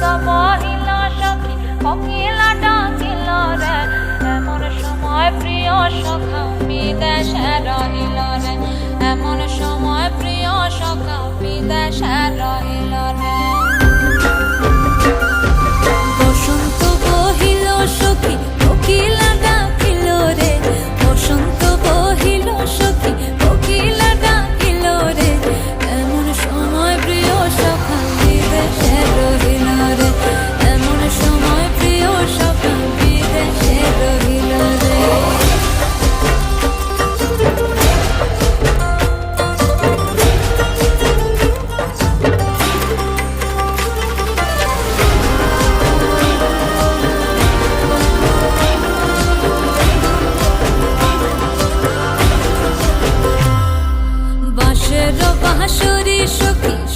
সত বহিল সখী কোকিলা ডাকিল রে। এমন সময় প্রিয় সখা বিদেশে রহিল রে। এমন সময় প্রিয় সখা বিদেশে রহিল হাসরে সখী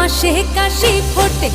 মাসে কাশি ফোটে